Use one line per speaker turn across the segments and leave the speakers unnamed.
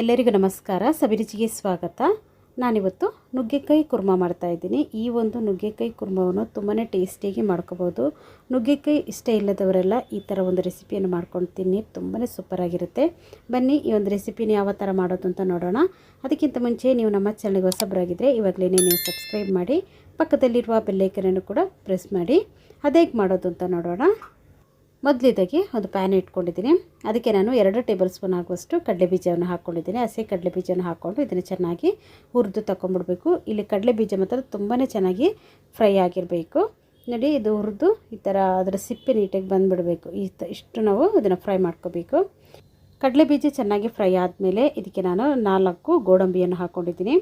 ಎಲ್ಲರಿಗೂ ನಮಸ್ಕಾರ. ಸಬಿರುಚಿಗೆ ಸ್ವಾಗತ. ನಾನಿವತ್ತು ನುಗ್ಗೆಕಾಯಿ ಕುರ್ಮ ಮಾಡ್ತಾ ಇದ್ದೀನಿ. ಈ ಒಂದು ನುಗ್ಗೆಕಾಯಿ ಕುರ್ಮವನ್ನು ತುಂಬಾ ಟೇಸ್ಟಿಯಾಗಿ ಮಾಡ್ಕೋಬೋದು. ನುಗ್ಗೆಕಾಯಿ ಇಷ್ಟ ಇಲ್ಲದವರೆಲ್ಲ ಈ ಥರ ಒಂದು ರೆಸಿಪಿಯನ್ನು ಮಾಡ್ಕೊಂಡು ತಿನ್ನಿ ತುಂಬಾ ಸೂಪರಾಗಿರುತ್ತೆ ಬನ್ನಿ, ಈ ಒಂದು ರೆಸಿಪಿನ ಯಾವ ಥರ ಮಾಡೋದು ಅಂತ ನೋಡೋಣ. ಅದಕ್ಕಿಂತ ಮುಂಚೆ ನೀವು ನಮ್ಮ ಚಾನಲ್ಗೆ ಹೊಸಬರಾಗಿದ್ದರೆ ಇವಾಗಲೇ ನೀವು ಸಬ್ಸ್ಕ್ರೈಬ್ ಮಾಡಿ, ಪಕ್ಕದಲ್ಲಿರುವ ಬೆಲ್ಲೈಕನನ್ನು ಕೂಡ ಪ್ರೆಸ್ ಮಾಡಿ. ಅದೇಗೆ ಮಾಡೋದು ಅಂತ ನೋಡೋಣ. ಮೊದಲಿದಾಗಿ ಒಂದು ಪ್ಯಾನ್ ಇಟ್ಕೊಂಡಿದ್ದೀನಿ. ಅದಕ್ಕೆ ನಾನು ಎರಡು ಟೇಬಲ್ ಸ್ಪೂನ್ ಆಗುವಷ್ಟು ಕಡಲೆ ಬೀಜವನ್ನು ಹಾಕ್ಕೊಂಡಿದ್ದೀನಿ ಹಸಿ ಕಡಲೆ ಬೀಜವನ್ನು ಹಾಕ್ಕೊಂಡು ಇದನ್ನು ಚೆನ್ನಾಗಿ ಹುರಿದು ತಗೊಂಡ್ಬಿಡ್ಬೇಕು ಇಲ್ಲಿ ಕಡಲೆ ಬೀಜ ಮಾತ್ರ ತುಂಬಾ ಚೆನ್ನಾಗಿ ಫ್ರೈ ಆಗಿರಬೇಕು. ನೋಡಿ, ಇದು ಹುರಿದು ಈ ಥರ ಅದರ ಸಿಪ್ಪೆ ನೀಟಾಗಿ ಬಂದುಬಿಡಬೇಕು. ಈ ಇಷ್ಟು ನಾವು ಇದನ್ನು ಫ್ರೈ ಮಾಡ್ಕೋಬೇಕು. ಕಡಲೆ ಬೀಜ ಚೆನ್ನಾಗಿ ಫ್ರೈ ಆದಮೇಲೆ ಇದಕ್ಕೆ ನಾನು ನಾಲ್ಕು ಗೋಡಂಬಿಯನ್ನು ಹಾಕ್ಕೊಂಡಿದ್ದೀನಿ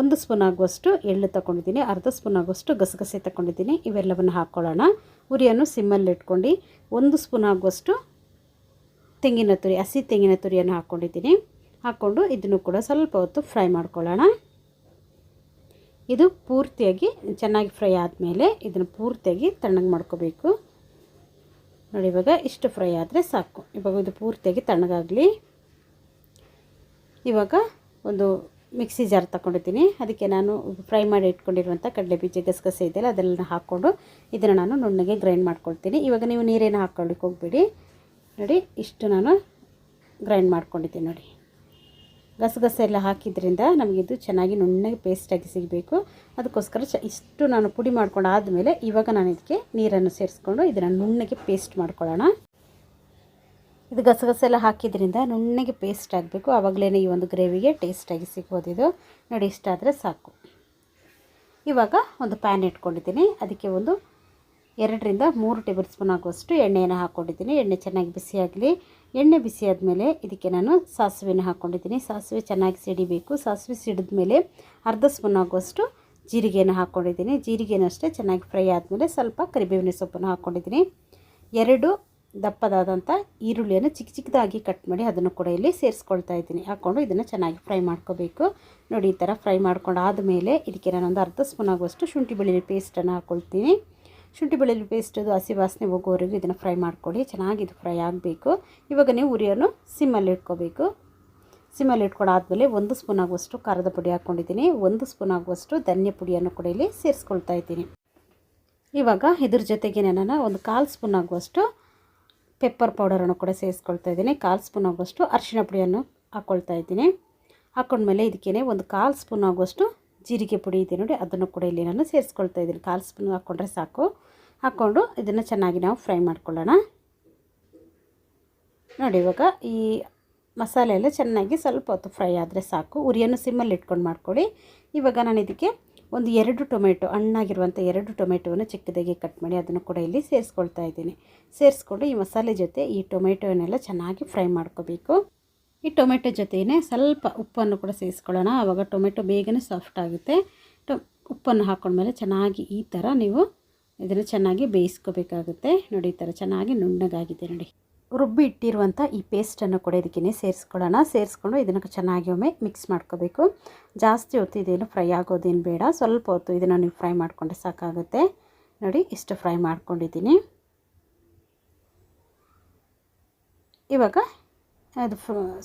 ಒಂದು ಸ್ಪೂನ್ ಆಗುವಷ್ಟು ಎಳ್ಳು ತಗೊಂಡಿದ್ದೀನಿ ಅರ್ಧ ಸ್ಪೂನ್ ಆಗುವಷ್ಟು ಗಸಗಸೆ ತಗೊಂಡಿದ್ದೀನಿ ಇವೆಲ್ಲವನ್ನು ಹಾಕ್ಕೊಳ್ಳೋಣ ಉರಿಯನ್ನು ಸಿಮ್ಮಲ್ಲಿ ಇಟ್ಕೊಂಡು ಒಂದು ಸ್ಪೂನ್ ಆಗುವಷ್ಟು ತೆಂಗಿನ ತುರಿ, ಹಸಿ ತೆಂಗಿನ ತುರಿಯನ್ನು ಹಾಕ್ಕೊಂಡಿದ್ದೀನಿ ಹಾಕ್ಕೊಂಡು ಇದನ್ನು ಕೂಡ ಸ್ವಲ್ಪ ಹೊತ್ತು ಫ್ರೈ ಮಾಡ್ಕೊಳ್ಳೋಣ. ಇದು ಪೂರ್ತಿಯಾಗಿ ಚೆನ್ನಾಗಿ ಫ್ರೈ ಆದಮೇಲೆ ಇದನ್ನು ಪೂರ್ತಿಯಾಗಿ ತಣ್ಣಗೆ ಮಾಡ್ಕೋಬೇಕು. ನೋಡಿ, ಇವಾಗ ಇಷ್ಟು ಫ್ರೈ ಆದರೆ ಸಾಕು. ಇವಾಗ ಇದು ಪೂರ್ತಿಯಾಗಿ ತಣ್ಣಗಾಗಲಿ. ಇವಾಗ ಒಂದು ಮಿಕ್ಸಿ ಜಾರ್ ತಗೊಂಡಿದ್ದೀನಿ ಅದಕ್ಕೆ ನಾನು ಫ್ರೈ ಮಾಡಿ ಇಟ್ಕೊಂಡಿರುವಂಥ ಕಡಲೆ ಬೀಜ ಗಸಗಸೆ ಇದೆಯಲ್ಲ, ಅದೆಲ್ಲ ಹಾಕ್ಕೊಂಡು ಇದನ್ನು ನಾನು ನುಣ್ಣಗೆ ಗ್ರೈಂಡ್ ಮಾಡ್ಕೊಳ್ತೀನಿ. ಇವಾಗ ನೀವು ನೀರೇನು ಹಾಕ್ಕೊಳ್ಳಿಕ್ಕೆ ಹೋಗ್ಬೇಡಿ. ನೋಡಿ, ಇಷ್ಟು ನಾನು ಗ್ರೈಂಡ್ ಮಾಡ್ಕೊಂಡಿದ್ದೀನಿ ನೋಡಿ. ಗಸಗಸೆ ಎಲ್ಲ ಹಾಕಿದ್ರಿಂದ ನಮಗಿದು ಚೆನ್ನಾಗಿ ನುಣ್ಣಗೆ ಪೇಸ್ಟಾಗಿ ಸಿಗಬೇಕು. ಅದಕ್ಕೋಸ್ಕರ ಚ, ಇಷ್ಟು ನಾನು ಪುಡಿ ಮಾಡ್ಕೊಂಡು ಆದಮೇಲೆ ಇವಾಗ ನಾನು ಇದಕ್ಕೆ ನೀರನ್ನು ಸೇರಿಸ್ಕೊಂಡು ಇದನ್ನು ನುಣ್ಣಗೆ ಪೇಸ್ಟ್ ಮಾಡ್ಕೊಳ್ಳೋಣ. ಇದು ಗಸಗಸೆ ಎಲ್ಲ ಹಾಕಿದ್ರಿಂದ ನುಣ್ಣಗೆ ಪೇಸ್ಟ್ ಆಗಬೇಕು. ಆವಾಗಲೇ ಈ ಒಂದು ಗ್ರೇವಿಗೆ ಟೇಸ್ಟಾಗಿ ಸಿಗ್ಬೋದು ಇದು. ನೋಡಿ, ಇಷ್ಟ ಆದರೆ ಸಾಕು. ಇವಾಗ ಒಂದು ಪ್ಯಾನ್ ಇಟ್ಕೊಂಡಿದ್ದೀನಿ. ಅದಕ್ಕೆ ಒಂದು ಎರಡರಿಂದ ಮೂರು ಟೇಬಲ್ ಸ್ಪೂನ್ ಆಗುವಷ್ಟು ಎಣ್ಣೆಯನ್ನು ಹಾಕ್ಕೊಂಡಿದ್ದೀನಿ ಎಣ್ಣೆ ಚೆನ್ನಾಗಿ ಬಿಸಿಯಾಗಲಿ ಎಣ್ಣೆ ಬಿಸಿ ಆದಮೇಲೆ ಇದಕ್ಕೆ ನಾನು ಸಾಸಿವೆನ ಹಾಕ್ಕೊಂಡಿದ್ದೀನಿ ಸಾಸಿವೆ ಚೆನ್ನಾಗಿ ಸಿಡಿಬೇಕು. ಸಾಸಿವೆ ಸಿಡಿದ ಮೇಲೆ ಅರ್ಧ ಸ್ಪೂನ್ ಆಗುವಷ್ಟು ಜೀರಿಗೆಯನ್ನು ಹಾಕ್ಕೊಂಡಿದ್ದೀನಿ ಜೀರಿಗೆನೂ ಅಷ್ಟೇ ಚೆನ್ನಾಗಿ ಫ್ರೈ ಆದಮೇಲೆ ಸ್ವಲ್ಪ ಕರಿಬೇವಿನ ಸೊಪ್ಪನ್ನು ಹಾಕ್ಕೊಂಡಿದ್ದೀನಿ ಎರಡು ದಪ್ಪದಾದಂಥ ಈರುಳ್ಳಿಯನ್ನು ಚಿಕ್ಕ ಚಿಕ್ಕದಾಗಿ ಕಟ್ ಮಾಡಿ ಅದನ್ನು ಕೂಡ ಇಲ್ಲಿ ಸೇರಿಸ್ಕೊಳ್ತಾ ಇದ್ದೀನಿ. ಹಾಕ್ಕೊಂಡು ಇದನ್ನು ಚೆನ್ನಾಗಿ ಫ್ರೈ ಮಾಡ್ಕೋಬೇಕು. ನೋಡಿ, ಈ ಥರ ಫ್ರೈ ಮಾಡ್ಕೊಂಡು ಆದಮೇಲೆ ಇದಕ್ಕೆ ನಾನೊಂದು ಅರ್ಧ ಸ್ಪೂನ್ ಆಗುವಷ್ಟು ಶುಂಠಿ ಬೆಳ್ಳುಳ್ಳಿ ಪೇಸ್ಟನ್ನು ಹಾಕ್ಕೊಳ್ತೀನಿ ಶುಂಠಿ ಬೆಳ್ಳುಳ್ಳಿ ಅದು ಹಸಿ ವಾಸನೆ ಹೋಗೋವರೆಗೂ ಇದನ್ನು ಫ್ರೈ ಮಾಡ್ಕೊಳ್ಳಿ. ಚೆನ್ನಾಗಿ ಇದು ಫ್ರೈ ಆಗಬೇಕು. ಇವಾಗ ನೀವು ಉರಿಯನ್ನು ಸಿಮ್ಮಲ್ಲಿ ಇಟ್ಕೋಬೇಕು. ಸಿಮ್ಮಲ್ಲಿ ಇಟ್ಕೊಂಡಾದ್ಮೇಲೆ ಒಂದು ಸ್ಪೂನ್ ಆಗುವಷ್ಟು ಖಾರದ ಪುಡಿ ಹಾಕ್ಕೊಂಡಿದ್ದೀನಿ ಒಂದು ಸ್ಪೂನ್ ಆಗುವಷ್ಟು ಧನ್ಯ ಪುಡಿಯನ್ನು ಕೂಡ ಇಲ್ಲಿ ಸೇರಿಸ್ಕೊಳ್ತಾ ಇದ್ದೀನಿ. ಇವಾಗ ಇದ್ರ ಜೊತೆಗೆ ನಾನು ಒಂದು ಕಾಲು ಸ್ಪೂನ್ ಆಗುವಷ್ಟು ಪೆಪ್ಪರ್ ಪೌಡರನ್ನು ಕೂಡ ಸೇರಿಸ್ಕೊಳ್ತಾ ಇದ್ದೀನಿ. ಕಾಲು ಸ್ಪೂನ್ ಆಗುವಷ್ಟು ಅರಿಶಿನ ಪುಡಿಯನ್ನು ಹಾಕ್ಕೊಳ್ತಾ ಇದ್ದೀನಿ. ಹಾಕ್ಕೊಂಡ್ಮೇಲೆ ಇದಕ್ಕೇ ಒಂದು ಕಾಲು ಸ್ಪೂನ್ ಆಗುವಷ್ಟು ಜೀರಿಗೆ ಪುಡಿ ಇದೆ ನೋಡಿ, ಅದನ್ನು ಕೂಡ ಇಲ್ಲಿ ನಾನು ಸೇರಿಸ್ಕೊಳ್ತಾ ಇದ್ದೀನಿ. ಕಾಲು ಸ್ಪೂನ್ ಹಾಕ್ಕೊಂಡ್ರೆ ಸಾಕು. ಹಾಕ್ಕೊಂಡು ಇದನ್ನು ಚೆನ್ನಾಗಿ ನಾವು ಫ್ರೈ ಮಾಡ್ಕೊಳ್ಳೋಣ. ನೋಡಿ, ಇವಾಗ ಈ ಮಸಾಲೆ ಎಲ್ಲ ಚೆನ್ನಾಗಿ ಸ್ವಲ್ಪ ಹೊತ್ತು ಫ್ರೈ ಆದರೆ ಸಾಕು. ಉರಿಯನ್ನು ಸಿಮ್ಮಲ್ಲಿ ಇಟ್ಕೊಂಡು ಮಾಡ್ಕೊಳ್ಳಿ. ಇವಾಗ ನಾನು ಇದಕ್ಕೆ ಒಂದು ಎರಡು ಟೊಮೆಟೊ, ಹಣ್ಣಾಗಿರುವಂಥ ಎರಡು ಟೊಮೆಟೊವನ್ನು ಚಿಕ್ಕದಾಗಿ ಕಟ್ ಮಾಡಿ ಅದನ್ನು ಕೂಡ ಇಲ್ಲಿ ಸೇರಿಸ್ಕೊಳ್ತಾ ಇದ್ದೀನಿ. ಸೇರಿಸ್ಕೊಂಡು ಈ ಮಸಾಲೆ ಜೊತೆ ಈ ಟೊಮೆಟೊನೆಲ್ಲ ಚೆನ್ನಾಗಿ ಫ್ರೈ ಮಾಡ್ಕೋಬೇಕು. ಈ ಟೊಮೆಟೊ ಜೊತೆಯೇ ಸ್ವಲ್ಪ ಉಪ್ಪನ್ನು ಕೂಡ ಸೇರಿಸ್ಕೊಳ್ಳೋಣ. ಆವಾಗ ಟೊಮೆಟೊ ಬೇಗನೆ ಸಾಫ್ಟ್ ಆಗುತ್ತೆ. ಟೊ, ಉಪ್ಪನ್ನು ಹಾಕ್ಕೊಂಡ್ಮೇಲೆ ಚೆನ್ನಾಗಿ ಈ ಥರ ನೀವು ಇದನ್ನು ಚೆನ್ನಾಗಿ ಬೇಯಿಸ್ಕೋಬೇಕಾಗುತ್ತೆ. ನೋಡಿ, ಈ ಥರ ಚೆನ್ನಾಗಿ ನುಣ್ಣಗಾಗಿದೆ ನೋಡಿ. ರುಬ್ಬಿ ಇಟ್ಟಿರುವಂಥ ಈ ಪೇಸ್ಟನ್ನು ಕೂಡ ಇದಕ್ಕೇನೆ ಸೇರಿಸ್ಕೊಳ್ಳೋಣ. ಸೇರಿಸ್ಕೊಂಡು ಇದನ್ನು ಚೆನ್ನಾಗಿ ಒಮ್ಮೆ ಮಿಕ್ಸ್ ಮಾಡ್ಕೋಬೇಕು. ಜಾಸ್ತಿ ಹೊತ್ತು ಇದೇನು ಫ್ರೈ ಆಗೋದೇನು ಬೇಡ. ಸ್ವಲ್ಪ ಹೊತ್ತು ಇದನ್ನು ನೀವು ಫ್ರೈ ಮಾಡಿಕೊಂಡ್ರೆ ಸಾಕಾಗುತ್ತೆ. ನೋಡಿ, ಇಷ್ಟು ಫ್ರೈ ಮಾಡ್ಕೊಂಡಿದ್ದೀನಿ. ಇವಾಗ ಅದು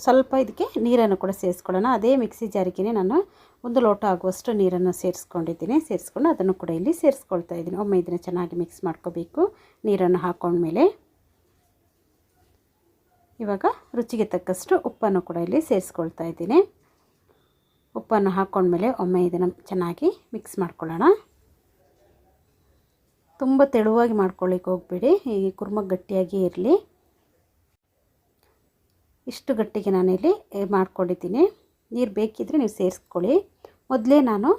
ಸ್ವಲ್ಪ ಇದಕ್ಕೆ ನೀರನ್ನು ಕೂಡ ಸೇರಿಸ್ಕೊಳ್ಳೋಣ. ಅದೇ ಮಿಕ್ಸಿ ಜಾರಿಗೆ ನಾನು ಒಂದು ಲೋಟ ಆಗುವಷ್ಟು ನೀರನ್ನು ಸೇರಿಸ್ಕೊಂಡಿದ್ದೀನಿ. ಸೇರಿಸ್ಕೊಂಡು ಅದನ್ನು ಕೂಡ ಇಲ್ಲಿ ಸೇರಿಸ್ಕೊಳ್ತಾ ಇದ್ದೀನಿ. ಒಮ್ಮೆ ಇದನ್ನು ಚೆನ್ನಾಗಿ ಮಿಕ್ಸ್ ಮಾಡ್ಕೋಬೇಕು. ನೀರನ್ನು ಹಾಕ್ಕೊಂಡ್ಮೇಲೆ ಇವಾಗ ರುಚಿಗೆ ತಕ್ಕಷ್ಟು ಉಪ್ಪನ್ನು ಕೂಡ ಇಲ್ಲಿ ಸೇರಿಸ್ಕೊಳ್ತಾ ಇದ್ದೀನಿ. ಉಪ್ಪನ್ನು ಹಾಕ್ಕೊಂಡ್ಮೇಲೆ ಒಮ್ಮೆ ಇದನ್ನು ಚೆನ್ನಾಗಿ ಮಿಕ್ಸ್ ಮಾಡ್ಕೊಳ್ಳೋಣ. ತುಂಬ ತೆಳುವಾಗಿ ಮಾಡ್ಕೊಳ್ಳಿಕ್ಕೆ ಹೋಗ್ಬೇಡಿ ಈ ಕುರ್ಮ ಗಟ್ಟಿಯಾಗಿ ಇರಲಿ. ಇಷ್ಟು ಗಟ್ಟಿಗೆ ನಾನಿಲ್ಲಿ ಮಾಡ್ಕೊಂಡಿದ್ದೀನಿ. ನೀರು ಬೇಕಿದ್ದರೆ ನೀವು ಸೇರಿಸ್ಕೊಳ್ಳಿ. ಮೊದಲೇ ನಾನು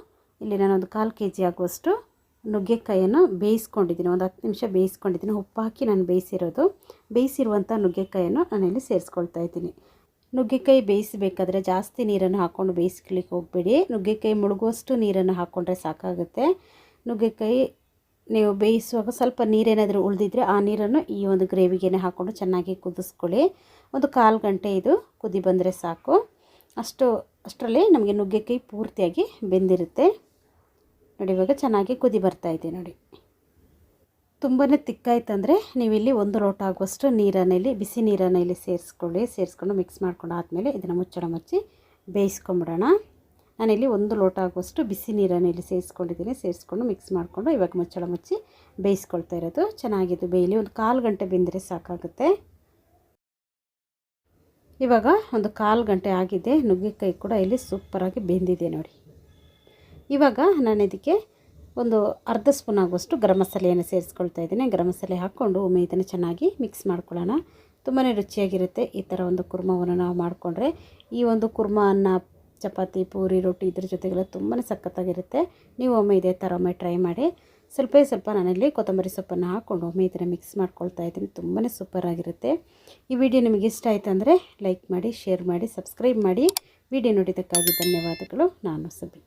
ಇಲ್ಲಿ ನಾನೊಂದು ಕಾಲು ಕೆ ಜಿ ಆಗುವಷ್ಟು ನುಗ್ಗೆಕಾಯಿಯನ್ನು ಬೇಯಿಸ್ಕೊಂಡಿದ್ದೀನಿ. ಒಂದು ಹತ್ತು ನಿಮಿಷ ಬೇಯಿಸ್ಕೊಂಡಿದ್ದೀನಿ. ಉಪ್ಪು ಹಾಕಿ ನಾನು ಬೇಯಿಸಿರೋದು. ಬೇಯಿಸಿರುವಂಥ ನುಗ್ಗೆಕಾಯನ್ನು ನಾನಿಲ್ಲಿ ಸೇರಿಸ್ಕೊಳ್ತಾ ಇದ್ದೀನಿ. ನುಗ್ಗೆಕಾಯಿ ಬೇಯಿಸಬೇಕಾದ್ರೆ ಜಾಸ್ತಿ ನೀರನ್ನು ಹಾಕ್ಕೊಂಡು ಬೇಯಿಸ್ಲಿಕ್ಕೆ ಹೋಗಬೇಡಿ. ನುಗ್ಗೆಕಾಯಿ ಮುಳುಗುವಷ್ಟು ನೀರನ್ನು ಹಾಕ್ಕೊಂಡ್ರೆ ಸಾಕಾಗುತ್ತೆ. ನುಗ್ಗೆಕಾಯಿ ನೀವು ಬೇಯಿಸುವಾಗ ಸ್ವಲ್ಪ ನೀರೇನಾದರೂ ಉಳಿದಿದ್ರೆ ಆ ನೀರನ್ನು ಈ ಒಂದು ಗ್ರೇವಿಗೆನೆ ಹಾಕ್ಕೊಂಡು ಚೆನ್ನಾಗಿ ಕುದಿಸ್ಕೊಳ್ಳಿ. ಒಂದು ಕಾಲು ಗಂಟೆ ಇದು ಕುದಿ ಬಂದರೆ ಸಾಕು. ಅಷ್ಟು ಅಷ್ಟರಲ್ಲಿ ನಮಗೆ ನುಗ್ಗೆಕಾಯಿ ಪೂರ್ತಿಯಾಗಿ ಬೆಂದಿರುತ್ತೆ. ನೋಡಿ, ಇವಾಗ ಚೆನ್ನಾಗಿ ಕುದಿ ಬರ್ತಾ ಇದೆ ನೋಡಿ. ತುಂಬಾ ತಿಕ್ಕಾಯ್ತಂದರೆ ನೀವಿಲ್ಲಿ ಒಂದು ಲೋಟ ಆಗುವಷ್ಟು ನೀರನ್ನು ಇಲ್ಲಿ, ಬಿಸಿ ನೀರನ್ನು ಇಲ್ಲಿ ಸೇರಿಸ್ಕೊಳ್ಳಿ, ಸೇರಿಸ್ಕೊಂಡು ಮಿಕ್ಸ್ ಮಾಡ್ಕೊಂಡು ಆದಮೇಲೆ ಇದನ್ನು ಮುಚ್ಚಳ ಮುಚ್ಚಿ ಬೇಯಿಸ್ಕೊಂಬಿಡೋಣ. ನಾನಿಲ್ಲಿ ಒಂದು ಲೋಟ ಆಗುವಷ್ಟು ಬಿಸಿ ನೀರನ್ನು ಇಲ್ಲಿ ಸೇರಿಸ್ಕೊಂಡಿದ್ದೀನಿ, ಸೇರಿಸ್ಕೊಂಡು ಮಿಕ್ಸ್ ಮಾಡಿಕೊಂಡು ಇವಾಗ ಮುಚ್ಚಳ ಮುಚ್ಚಿ ಬೇಯಿಸ್ಕೊಳ್ತಾ ಇರೋದು. ಚೆನ್ನಾಗಿದ್ದು ಬೇಯಲಿ. ಒಂದು ಕಾಲು ಗಂಟೆ ಬೆಂದರೆ ಸಾಕಾಗುತ್ತೆ. ಇವಾಗ ಒಂದು ಕಾಲು ಗಂಟೆ ಆಗಿದೆ, ನುಗ್ಗೆಕಾಯಿ ಕೂಡ ಇಲ್ಲಿ ಸೂಪರಾಗಿ ಬೆಂದಿದೆ ನೋಡಿ. ಇವಾಗ ನಾನು ಇದಕ್ಕೆ ಒಂದು ಅರ್ಧ ಸ್ಪೂನ್ ಆಗುವಷ್ಟು ಗರಂ ಮಸಾಲೆಯನ್ನು ಸೇರಿಸ್ಕೊಳ್ತಾ ಇದ್ದೀನಿ. ಗರಂ ಮಸಾಲೆ ಹಾಕ್ಕೊಂಡು ಒಮ್ಮೆ ಇದನ್ನು ಚೆನ್ನಾಗಿ ಮಿಕ್ಸ್ ಮಾಡ್ಕೊಳ್ಳೋಣ. ತುಂಬಾ ರುಚಿಯಾಗಿರುತ್ತೆ ಈ ಥರ ಒಂದು ಕುರ್ಮವನ್ನು ನಾವು ಮಾಡಿಕೊಂಡ್ರೆ. ಈ ಒಂದು ಕುರ್ಮ, ಅನ್ನ, ಚಪಾತಿ, ಪೂರಿ, ರೊಟ್ಟಿ ಇದ್ರ ಜೊತೆಗೆಲ್ಲ ತುಂಬಾ ಸಖತ್ತಾಗಿರುತ್ತೆ. ನೀವು ಒಮ್ಮೆ ಇದೇ ಥರ ಒಮ್ಮೆ ಟ್ರೈ ಮಾಡಿ. ಸ್ವಲ್ಪ ಸ್ವಲ್ಪ ನಾನಲ್ಲಿ ಕೊತ್ತಂಬರಿ ಸೊಪ್ಪನ್ನು ಹಾಕ್ಕೊಂಡು ಒಮ್ಮೆ ಇದನ್ನು ಮಿಕ್ಸ್ ಮಾಡ್ಕೊಳ್ತಾ ಇದ್ದೀನಿ. ತುಂಬಾ ಸೂಪರಾಗಿರುತ್ತೆ ಈ ವಿಡಿಯೋ ನಿಮಗೆ ಇಷ್ಟ ಆಯಿತು ಅಂದರೆ ಲೈಕ್ ಮಾಡಿ ಶೇರ್ ಮಾಡಿ ಸಬ್ಸ್ಕ್ರೈಬ್ ಮಾಡಿ. ವಿಡಿಯೋ ನೋಡಿದ್ದಕ್ಕಾಗಿ ಧನ್ಯವಾದಗಳು. ನಾನು ಸಬಿ